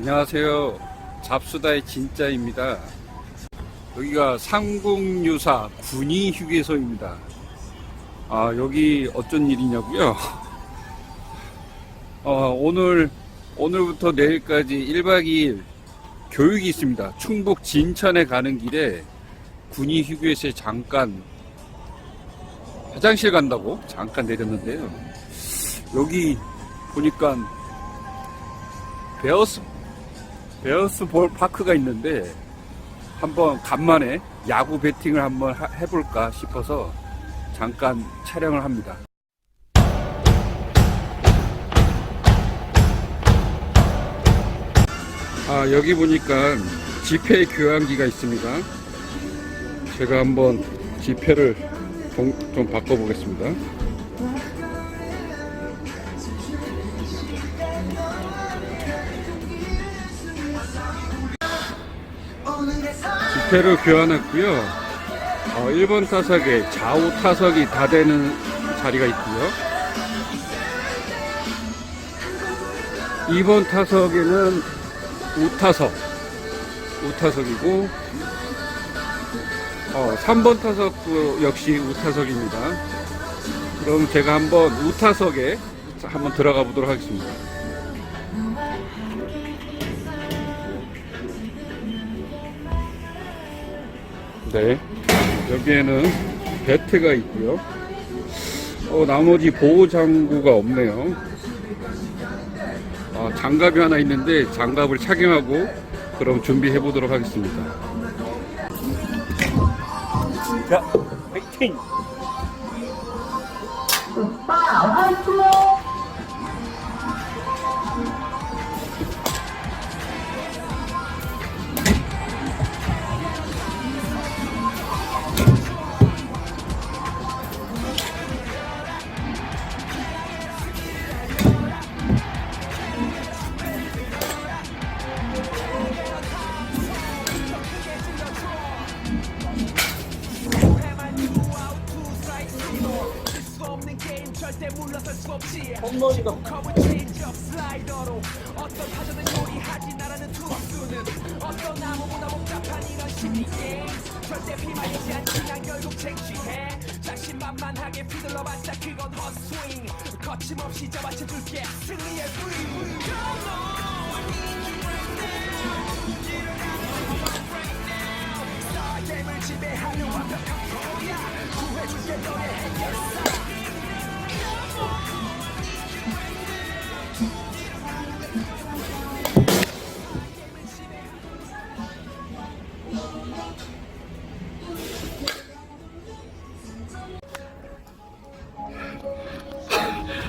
안녕하세요. 잡수다의 진짜입니다. 여기가 상국유사 군이 휴게소입니다. 아, 여기 어쩐 일이냐고요? 어, 오늘, 오늘부터 내일까지 1박 2일 교육이 있습니다. 충북 진천에 가는 길에 군이 휴게소에 잠깐 화장실 간다고 잠깐 내렸는데요. 여기 보니까 베어스 베어스 볼 파크가 있는데 한번 간만에 야구 배팅을 한번 하- 해볼까 싶어서 잠깐 촬영을 합니다. 아 여기 보니까 지폐 교환기가 있습니다. 제가 한번 지폐를 동- 좀 바꿔보겠습니다. 지폐를 교환했고요. 어, 1번 타석에 좌우 타석이 다 되는 자리가 있고요. 2번 타석에는 우타석, 우타석이고, 어, 3번 타석도 역시 우타석입니다. 그럼 제가 한번 우타석에 한번 들어가 보도록 하겠습니다. 네. 여기에는 배트가 있고요. 어, 나머지 보호 장구가 없네요. 아, 장갑이 하나 있는데 장갑을 착용하고 그럼 준비해 보도록 하겠습니다. 자, 화이팅! 홈런이 가 자신만만하게 휘둘러봤자 그건 헛스윙. 거침없이 잡아채줄게. 승리의 브이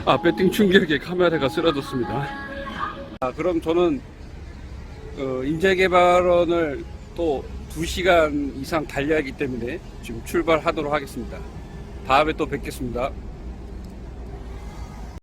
아, 배팅 충격에 카메라가 쓰러졌습니다. 아, 그럼 저는 어, 인재개발원을 또 2시간 이상 달려야 하기 때문에 지금 출발하도록 하겠습니다. 다음에 또 뵙겠습니다.